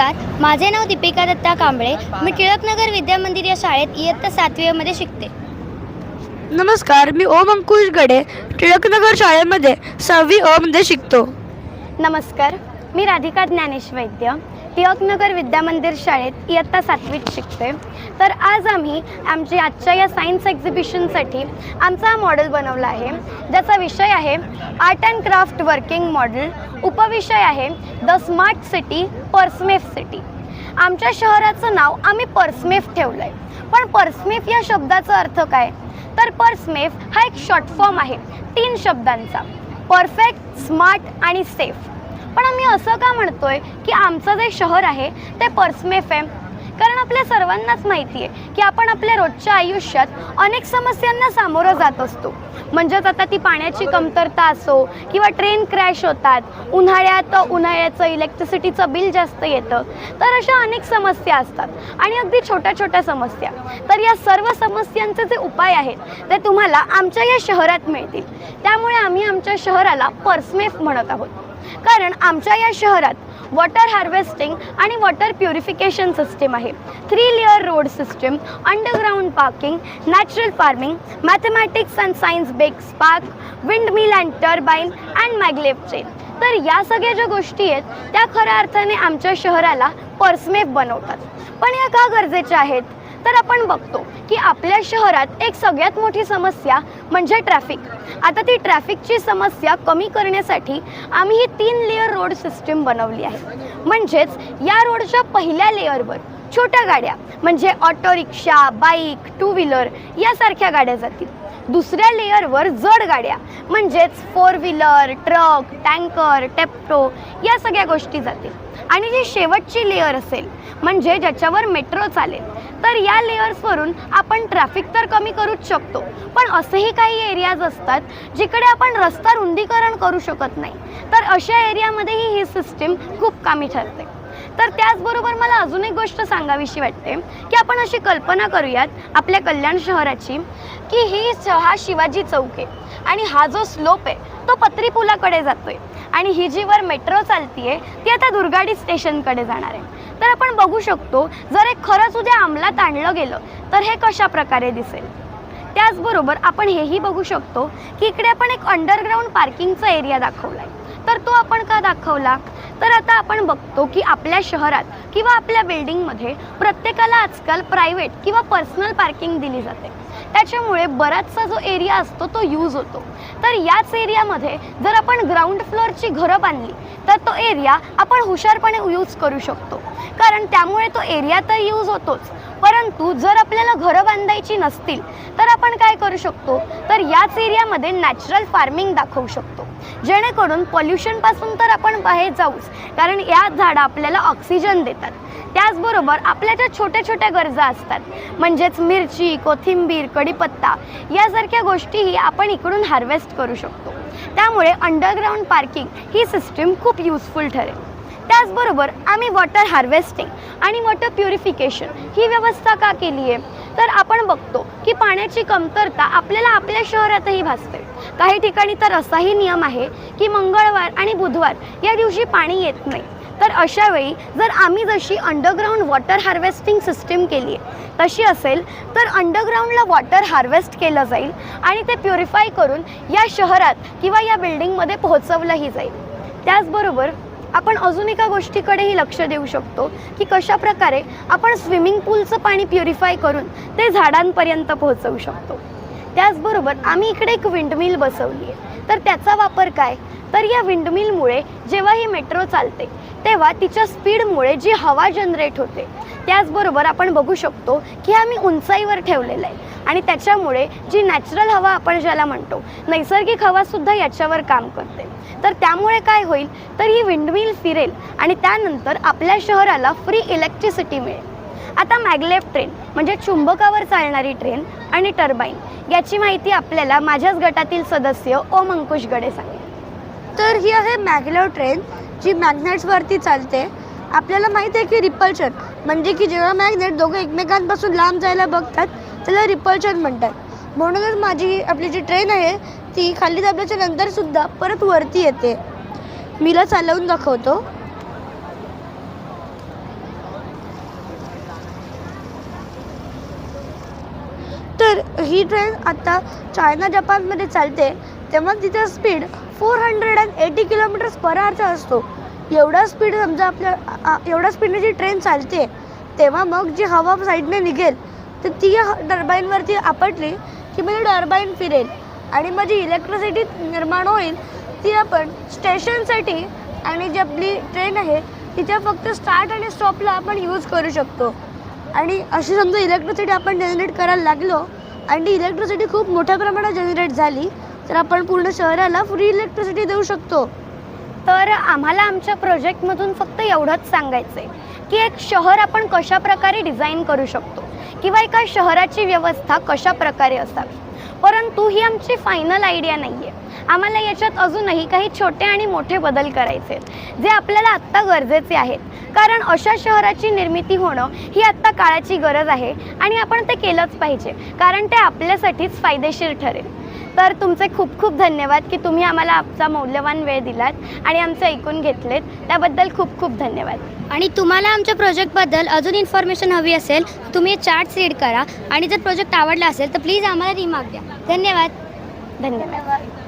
नमस्कार माझे नाव दीपिका दत्ता कांबळे. मी टिळकनगर विद्यामंदिर या शाळेत इयत्ता सातवीमध्ये शिकते. नमस्कार मी ओम अंकुश गडे. टिळकनगर शाळेमध्ये सहावी अ मध्ये शिकतो. नमस्कार. मी राधिका ज्ञानेश वैद्य टिळकनगर विद्यामंदिर शाळेत इयत्ता सातवीत शिकते. तर आज आम्ही आमची आजच्या या सायन्स एक्झिबिशनसाठी आमचा हा मॉडेल बनवला आहे. ज्याचा विषय आहे art and craft working model. उपविषय आहे द स्मार्ट सिटी पर्समेफ सिटी. आमच्या शहराचं नाव आम्ही पर्समेफ ठेवलं आहे पण पर्समेफ या शब्दाचा अर्थ काय? तर पर्समेफ हा एक शॉर्ट फॉर्म आहे. तीन शब्दांचा. परफेक्ट स्मार्ट आणि सेफ पण आम्ही असं का म्हणतोय की आमचं जे शहर आहे ते पर्समेफ आहे कारण आपल्या सर्वांनाच माहिती आहे की आपण आपल्या रोजच्या आयुष्यात अनेक समस्यांना सामोरं जात असतो. म्हणजेच आता ती पाण्याची कमतरता असो किंवा ट्रेन क्रॅश होतात उन्हाळ्यात उन्हाळ्याचं इलेक्ट्रिसिटीचं बिल जास्त येतं तर अशा अनेक समस्या असतात. आणि अगदी छोट्या छोट्या समस्या. तर या सर्व समस्यांचे जे उपाय आहेत ते तुम्हाला आमच्या या शहरात मिळतील. त्यामुळे आम्ही आमच्या शहराला पर्समेफ म्हणत आहोत. कारण आमच्या या शहरात वॉटर हार्वेस्टिंग आणि वॉटर प्युरिफिकेशन सिस्टीम आहे. Three layer road system underground parking natural farming mathematics and science bake spark windmill and turbine and maglev तर या सगळ्या ज्या गोष्टी आहेत त्या खऱ्या अर्थाने आमच्या शहराला पर्समेप बनवतात. पण या का गरजेच्या आहेत? तर आपण बघतो की आपल्या शहरात एक सगळ्यात मोठी समस्या म्हणजे ट्रॅफिक. आता ती ट्रॅफिकची समस्या कमी करण्यासाठी आम्ही ही तीन लेअर रोड सिस्टीम बनवली आहे. म्हणजेच या रोडच्या पहिल्या लेअरवर छोट्या गाड्या म्हणजे auto rickshaw bike two wheeler यासारख्या गाड्या जातील. दुसऱ्या लेअरवर जड गाड्या म्हणजेच फोर व्हीलर ट्रक टँकर टेप्टो या सगळ्या गोष्टी जातील. आणि जी शेवटची लेअर असेल म्हणजे ज्याच्यावर मेट्रो चालेल तर या लेअर्सवरून आपण ट्रॅफिक तर कमी करूच शकतो पण असेही काही एरियाज असतात जिकडे आपण रस्ता रुंदीकरण करू शकत नाही. तर अशा एरियामध्येही ही सिस्टीम खूप कामी ठरते. तर त्याचबरोबर मला अजून एक गोष्ट सांगावीशी वाटते की आपण अशी कल्पना करूयात आपल्या कल्याण शहराची की ही हा शिवाजी चौक आहे. आणि हा जो स्लोप आहे तो पत्री पुलाकडे जातोय. आणि ही जी वर मेट्रो चालतीये ती आता दुर्गाडी स्टेशनकडे जाणार आहे. तर आपण बघू शकतो जर हे खरंच उद्या अंमलात आणलं गेलं तर हे कशा प्रकारे दिसेल? त्याचबरोबर आपण हेही बघू शकतो की इकडे आपण एक अंडरग्राऊंड पार्किंगचा एरिया दाखवला आहे तर तो आपण का दाखवला? तर आता आपण बघतो की आपल्या शहरात किंवा आपल्या बिल्डिंगमध्ये प्रत्येकाला आजकाल प्रायव्हेट किंवा पर्सनल पार्किंग दिली जाते. त्याच्यामुळे बराचसा जो एरिया असतो तो यूज होतो. तर याच एरियामध्ये जर आपण ग्राउंड फ्लोअरची घरं बांधली तर तो एरिया आपण हुशारपणे यूज करू शकतो. कारण त्यामुळे तो एरिया तर यूज होतोच. परंतु जर आपल्याला घरं बांधायची नसतील तर आपण काय करू शकतो? तर याच एरियामध्ये नॅचरल फार्मिंग दाखवू शकतो. जेणेकरून पॉल्युशनपासून तर आपण बाहेर जाऊच कारण या झाडं आपल्याला ऑक्सिजन देतात. त्याचबरोबर आपल्या ज्या छोट्या छोट्या गरजा असतात म्हणजेच मिरची कोथिंबीर कढीपत्ता यासारख्या गोष्टीही आपण इकडून हार्वेस्ट करू शकतो. त्यामुळे अंडरग्राऊंड पार्किंग ही सिस्टीम खूप युजफुल ठरेल. त्याचबरोबर आम्ही वॉटर हार्वेस्टिंग आणि वॉटर प्युरिफिकेशन ही व्यवस्था का केली आहे? तर आपण बघतो की पाण्याची कमतरता आपल्याला आपल्या शहरातही भासते. काही ठिकाणी तर असाही नियम आहे की मंगळवार आणि बुधवार या दिवशी पाणी येत नाही. तर अशावेळी जर आम्ही जशी अंडरग्राऊंड वॉटर हार्वेस्टिंग सिस्टीम केली आहे तशी असेल तर अंडरग्राऊंडला वॉटर हार्वेस्ट केलं जाईल आणि ते प्युरिफाय करून या शहरात किंवा या बिल्डिंगमध्ये पोहोचवलंही जाईल. त्याचबरोबर आपण अजून एका गोष्टीकडेही लक्ष देऊ शकतो की कशा प्रकारे आपण स्विमिंग पूलचं पाणी प्युरिफाय करून ते झाडांपर्यंत पोहोचवू शकतो. त्याचबरोबर आम्ही इकडे एक विंडमिल बसवली आहे. तर त्याचा वापर काय? तर या विंडमिलमुळे जेव्हा ही मेट्रो चालते तेव्हा तिच्या स्पीडमुळे जी हवा जनरेट होते त्याचबरोबर आपण बघू शकतो की आम्ही उंचाईवर ठेवलेलं आहे. आणि त्याच्यामुळे जी नॅचरल हवा आपण ज्याला म्हणतो नैसर्गिक हवासुद्धा याच्यावर काम करते. तर त्यामुळे काय होईल? तर ही विंडमिल फिरेल आणि त्यानंतर आपल्या शहराला फ्री इलेक्ट्रिसिटी मिळेल. आता मॅग्लेव ट्रेन म्हणजे चुंबकावर चालणारी ट्रेन आणि टर्बाईन याची माहिती आपल्याला माझ्याच गटातील सदस्य ओम अंकुश गडे सांगेल. तर ही आहे मॅग्लेव ट्रेन जी मॅग्नेट्सवरती चालते. आपल्याला माहीत आहे की रिपल्शन म्हणजे की जेव्हा मॅग्नेट दोघं एकमेकांपासून लांब जायला बघतात त्याला रिपल्शन म्हणतात. म्हणूनच माझी आपली जी ट्रेन आहे ती खाली दाबल्याच्या नंतरसुद्धा परत वरती येते. मीला चालवून दाखवतो. तर ही ट्रेन आत्ता चायना जपानमध्ये चालते. तेव्हा तिचा speed four hundred and eighty kilometres per आवरचा असतो. एवढा स्पीड समजा आपल्या एवढ्या स्पीडने जी ट्रेन चालते तेव्हा मग जी हवा साईडने निघेल तर ती टर्बाईनवरती आपटली की म्हणजे टर्बाईन फिरेल. आणि मग जी इलेक्ट्रिसिटी निर्माण होईल ती आपण स्टेशनसाठी आणि जी आपली ट्रेन आहे तिच्या फक्त स्टार्ट आणि स्टॉपला आपण यूज करू शकतो. आणि अशी समजा इलेक्ट्रिसिटी आपण जनरेट करायला लागलो आणि इलेक्ट्रिसिटी खूप मोठ्या प्रमाणात जनरेट झाली तर आपण पूर्ण शहराला फ्री इलेक्ट्रिसिटी देऊ शकतो. तर आम्हाला आमच्या प्रोजेक्टमधून फक्त एवढंच सांगायचं आहे की एक शहर आपण कशा प्रकारे डिझाईन करू शकतो? किंवा एका शहराची व्यवस्था कशा प्रकारे असावी? परंतु ही आमची फायनल आयडिया नाही आहे आम्हाला याच्यात अजूनही काही छोटे आणि मोठे बदल करायचे आहेत. जे आपल्याला आत्ता गरजेचे आहेत. कारण अशा शहराची निर्मिती होणं ही आत्ता काळाची गरज आहे आणि आपण ते केलंच पाहिजे. कारण ते आपल्यासाठीच फायदेशीर ठरेल. तर तुमचे खूप खूप धन्यवाद की तुम्ही आम्हाला आमचा मौल्यवान वेळ दिलात आणि आमचं ऐकून घेतलेत. त्याबद्दल खूप खूप धन्यवाद. आणि तुम्हाला आमच्या प्रोजेक्टबद्दल अजून इन्फॉर्मेशन हवी असेल तुम्ही चार्ट रीड करा. आणि जर प्रोजेक्ट आवडला असेल तर प्लीज आम्हाला रिमार्क द्या. धन्यवाद. धन्यवाद.